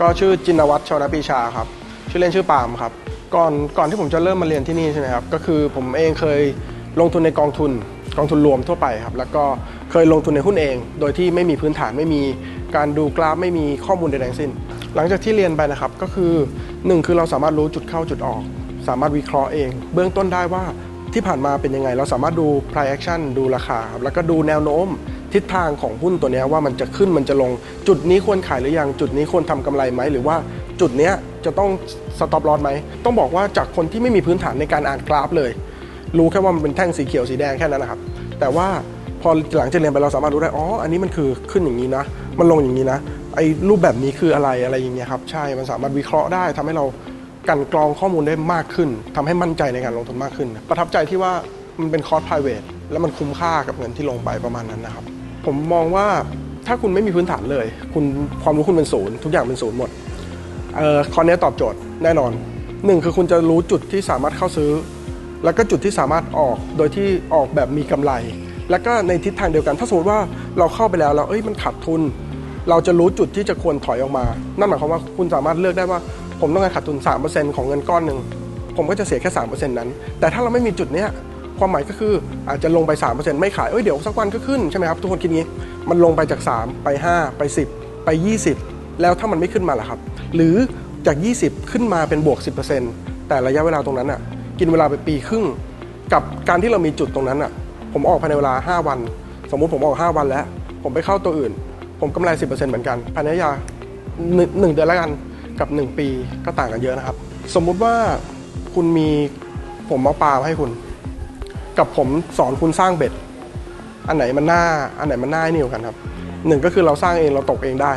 ก็ชื่อจินวัฒน์ชวนปีชาครับ ชื่อเล่นชื่อปามครับ ก่อนก่อนที่ผมจะเริ่มมาเรียนที่นี่ใช่ไหมครับ ก็คือผมเองเคยลงทุนในกองทุนกองทุนรวมทั่วไปครับ แล้วก็เคยลงทุนในหุ้นเอง โดยที่ไม่มีพื้นฐานไม่มีการดูกราฟไม่มีข้อมูลใดๆทั้งสิ้น หลังจากที่เรียนไปนะครับก็คือหนึ่งคือเราสามารถรู้จุดเข้าจุดออก สามารถวิเคราะห์เอง เบื้องต้นได้ว่า ที่ผ่านมาเป็นยังไง เราสามารถดู price action ดูราคาครับแล้วก็ดูแนวโน้มทิศทางของหุ้นตัวนี้ว่ามันจะขึ้นมันจะลง จุดนี้ควรขายหรือยัง จุดนี้ควรทำกำไรไหม หรือว่าจุดนี้จะต้องสต็อปลอสไหม ต้องบอกว่าจากคนที่ไม่มีพื้นฐานในการอ่านกราฟเลย รู้แค่ว่ามันเป็นแท่งสีเขียวสีแดงแค่นั้นนะครับ แต่ว่าพอหลังจากเรียนไปเราสามารถรู้ได้ อ๋อ อันนี้มันคือขึ้นอย่างนี้นะ มันลงอย่างนี้นะ ไอ้รูปแบบนี้คืออะไรอะไรอย่างเงี้ยครับ ใช่ มันสามารถวิเคราะห์ได้ทำให้เรา กันกรองข้อมูลได้มากขึ้นทำให้มั่นใจในการลงทุนมากขึ้น ประทับใจที่ว่ามันเป็นคอร์ส private แล้วมันคุ้มค่ากับเงินที่ลงไปประมาณนั้นนะครับ ผมมองว่าถ้าคุณไม่มีพื้นฐานเลย คุณความรู้คุณเป็นศูนย์ทุกอย่างเป็นศูนย์หมดเอ่อคอนนี้ตอบโจทย์แน่นอนหนึ่งคือคุณจะรู้จุดที่สามารถเข้าซื้อ แล้วก็จุดที่สามารถออกโดยที่ออกแบบมีกำไร แล้วก็ในทิศทางเดียวกัน ถ้าสมมติว่าเราเข้าไปแล้วเราเอ้ยมันขาดทุน เราจะรู้จุดที่จะควรถอยออกมา นั่นหมายความว่าคุณสามารถเลือกได้ว่า ผมต้องการขาดทุน 3%ของเงินก้อนหนึ่งผมก็จะเสียแค่ 3%นั้น แต่ถ้าเราไม่มีจุดเนี้ยความหมายก็คืออาจจะลงไป 3%ไม่ขายเอ้ยเดี๋ยวสักวันก็ขึ้นใช่ไหมครับทุกคนคิดงี้ มันลงไปจาก 3 ไป 5 ไป 10 ไป 20 แล้วถ้ามันไม่ขึ้นมาล่ะครับ หรือจาก 20 ขึ้นมาเป็นบวก 10%แต่ระยะเวลาตรงนั้นอะกินเวลาไปปีครึ่ง กับการที่เรามีจุดตรงนั้นอะผมออกภายในเวลา 5 วัน สมมุติผมออก 5 วันแล้ว ผมไปเข้าตัวอื่น ผมกำไร 10%เหมือนกันภายในระยะหนึ่งเดือนล้วกัน กับ 1 ปีก็ต่างกันเยอะนะครับ สมมุติว่าคุณมีผมเอาปลาให้คุณ กับผมสอนคุณสร้างเบ็ด อันไหนมันหน่าอันไหนมันหน่าไอ้นี่กว่ากันครับหนึ่งก็คือเราสร้างเองเราตกเองได้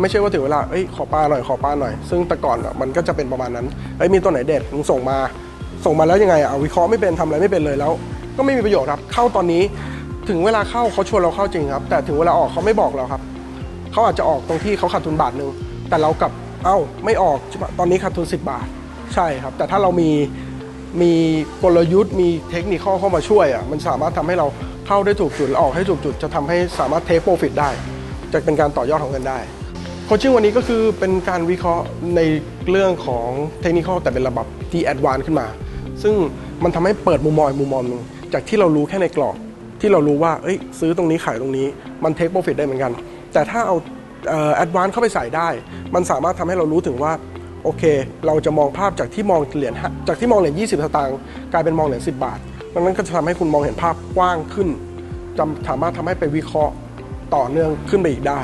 ไม่ใช่ว่าถึงเวลาเอ้ยขอปลาหน่อยขอปลาหน่อย ซึ่งแต่ก่อนมันก็จะเป็นประมาณนั้นเอ้ยมีตัวไหนเด็ดมึงส่งมา ส่งมาแล้วยังไงอะเอาวิเคราะห์ไม่เป็นทำอะไรไม่เป็นเลยแล้ว ก็ไม่มีประโยชน์ครับ เข้าตอนนี้ถึงเวลาเข้าเขาชวนเราเข้าจริงครับ แต่ถึงเวลาออกเขาไม่บอกเราครับเขาอาจจะออกตรงที่เขาขาดทุนบาทหนึ่งแต่เรากับ เอ้าไม่ออกใช่ปะตอนนี้ขาดทุน 10 บาท ใช่ครับ แต่ถ้าเรามีมีกลยุทธ์มีเทคนิคเข้ามาช่วยอะมันสามารถทำให้เราเข้าได้ถูกจุดและออกให้ถูกจุด จะทำให้สามารถเทคโปรฟิตได้ จะเป็นการต่อยอดของเงินได้โคชชิ่งวันนี้ก็คือเป็นการวิเคราะห์ในเรื่องของเทคนิคแต่เป็นระบบที่แอดวานซ์ขึ้นมา ซึ่งมันทำให้เปิดมุมมองมุมมองนึงจากที่เรารู้แค่ในกรอบที่เรารู้ว่าเอ้ยซื้อตรงนี้ขายตรงนี้มันเทคโปรฟิตได้เหมือนกัน แต่ถ้าเอา แอดวานซ์เข้าไปใส่ได้ มันสามารถทำให้เรารู้ถึงว่าโอเค เราจะมองภาพจากที่มองเหรียญห้าจากที่มองเหรียญ20 สตางค์กลายเป็นมองเหรียญ10 บาทดังนั้นก็จะทำให้คุณมองเห็นภาพกว้างขึ้นจำสามารถทำให้ไปวิเคราะห์ต่อเนื่องขึ้นไปอีกได้